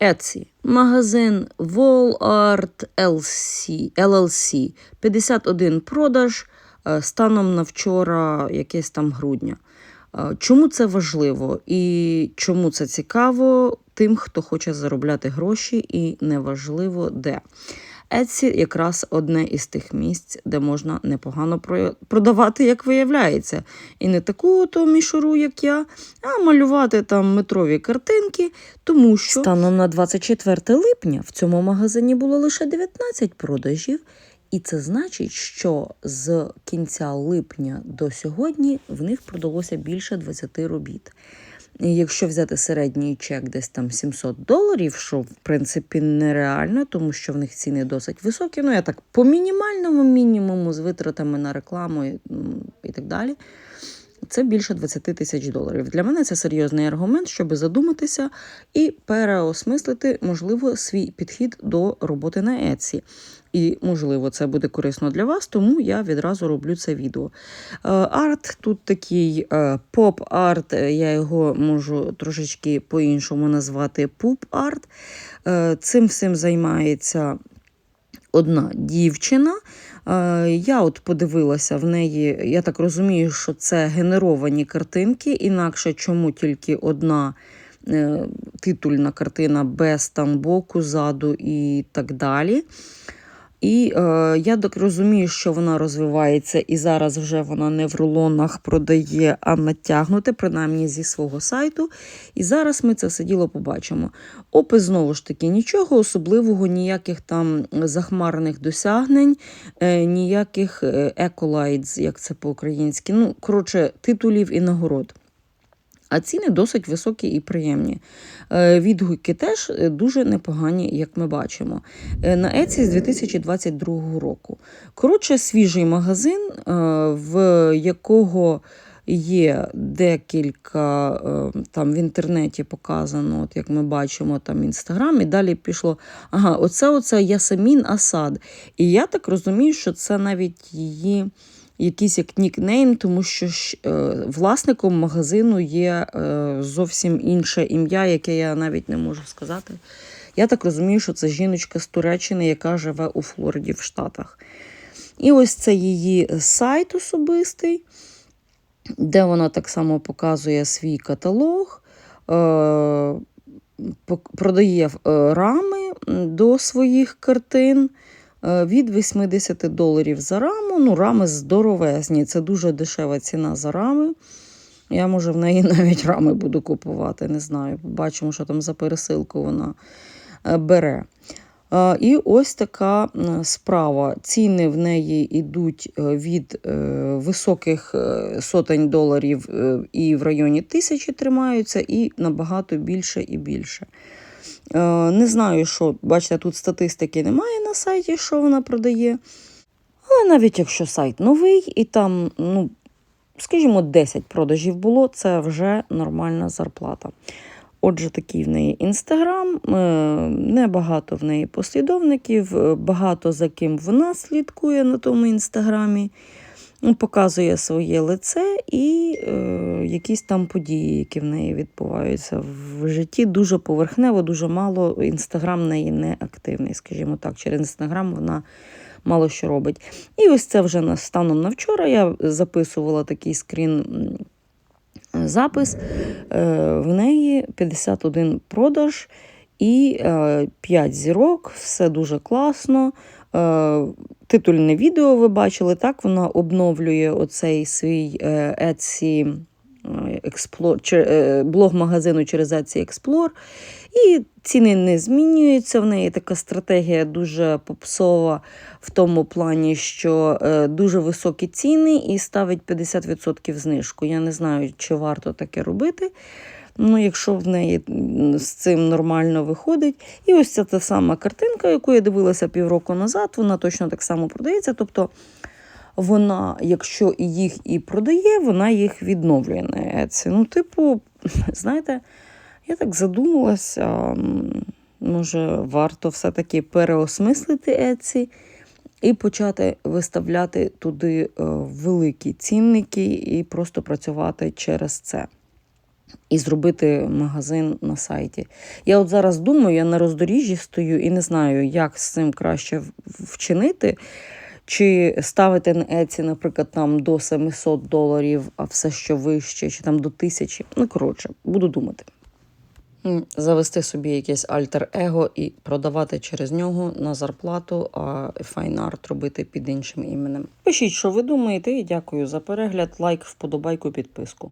Etsy. Магазин Wall Art LC, LLC. 51 продаж е, станом на вчора, якесь там грудня. Е, Чому це важливо і чому це цікаво тим, хто хоче заробляти гроші, і неважливо де. Etsy якраз одне із тих місць, де можна непогано продавати, як виявляється. І не таку то мішуру, як я, а малювати там метрові картинки, тому що станом на 24 липня в цьому магазині було лише 19 продажів. І це значить, що з кінця липня до сьогодні в них продалося більше 20 робіт. Якщо взяти середній чек десь там 700 доларів, що в принципі нереально, тому що в них ціни досить високі. Ну, я так по мінімальному мінімуму з витратами на рекламу і, і так далі. Це більше 20 тисяч доларів. Для мене це серйозний аргумент, щоб задуматися і переосмислити, можливо, свій підхід до роботи на Etsy. І, можливо, це буде корисно для вас, тому я відразу роблю це відео. Е, Арт тут такий е, поп-арт, е, я його можу трошечки по-іншому назвати пуп-арт. Цим всім займається одна дівчина. Е, Я от подивилася в неї, я так розумію, що це генеровані картинки, інакше чому тільки одна е, титульна картина без там боку, заду і так далі. І е, я так розумію, що вона розвивається, і зараз вже вона не в рулонах продає, а натягнуте, принаймні зі свого сайту. І зараз ми це все діло побачимо. Опис знову ж таки нічого особливого, ніяких там захмарних досягнень, е, ніяких еколайдс, як це по-українськи. Ну, коротше, титулів і нагород. А ціни досить високі і приємні. Е, Відгуки теж е, дуже непогані, як ми бачимо. Е, На Еці з 2022 року. Коротше, свіжий магазин, в якого є декілька там в інтернеті показано, от як ми бачимо, там інстаграм, і далі пішло. Ага, оце оце Ясамін Асад. І я так розумію, що це навіть її якийсь як нікнейм, тому що е, власником магазину є е, зовсім інше ім'я, яке я навіть не можу сказати. Я так розумію, що це жіночка з Туреччини, яка живе у Флориді в Штатах. І ось це її сайт особистий, де вона так само показує свій каталог, е, продає рами до своїх картин від 80 доларів за раму. Ну, рами здоровезні. Це дуже дешева ціна за рами. Я, може, в неї навіть рами буду купувати, не знаю. Бачимо, що там за пересилку вона е, бере. Е, І ось така справа. Ціни в неї йдуть е, від е, високих е, сотень доларів е, і в районі тисячі тримаються, і набагато більше і більше. Е, Не знаю, що, бачите, тут статистики немає на сайті, що вона продає. Але навіть якщо сайт новий і там, ну, скажімо, 10 продажів було, це вже нормальна зарплата. Отже, такий в неї інстаграм, е, небагато в неї послідовників, е, багато за ким вона слідкує на тому інстаграмі, показує своє лице і е, якісь там події, які в неї відбуваються в житті. Дуже поверхнево, дуже мало. Інстаграм в неї не активний, скажімо так. Через інстаграм вона мало що робить. І ось це вже станом на вчора я записувала такий скрін. Запис Е, в неї 51 продаж і 5 зірок, все дуже класно. Титульне відео ви бачили, так вона обновлює оцей свій е, Etsy е, е, блог магазину через Etsy Explore. І ціни не змінюються. В неї така стратегія дуже попсова в тому плані, що дуже високі ціни і ставить 50% знижку. Я не знаю, чи варто таке робити. Ну, якщо в неї з цим нормально виходить. І ось ця та сама картинка, яку я дивилася півроку назад, вона точно так само продається. Тобто вона, якщо їх і продає, вона їх відновлює на Etsy. Ну, типу, знаєте, я так задумалася, може, варто все-таки переосмислити Etsy і почати виставляти туди е, великі цінники і просто працювати через це. І зробити магазин на сайті. Я от зараз думаю, я на роздоріжжі стою і не знаю, як з цим краще вчинити. Чи ставити на Еці, наприклад, там до 700 доларів, а все, що вище, чи там до 1000. Ну, коротше, буду думати. Завести собі якесь альтер-его і продавати через нього на зарплату, а файнарт робити під іншим іменем. Пишіть, що ви думаєте, і дякую за перегляд, лайк, вподобайку, підписку.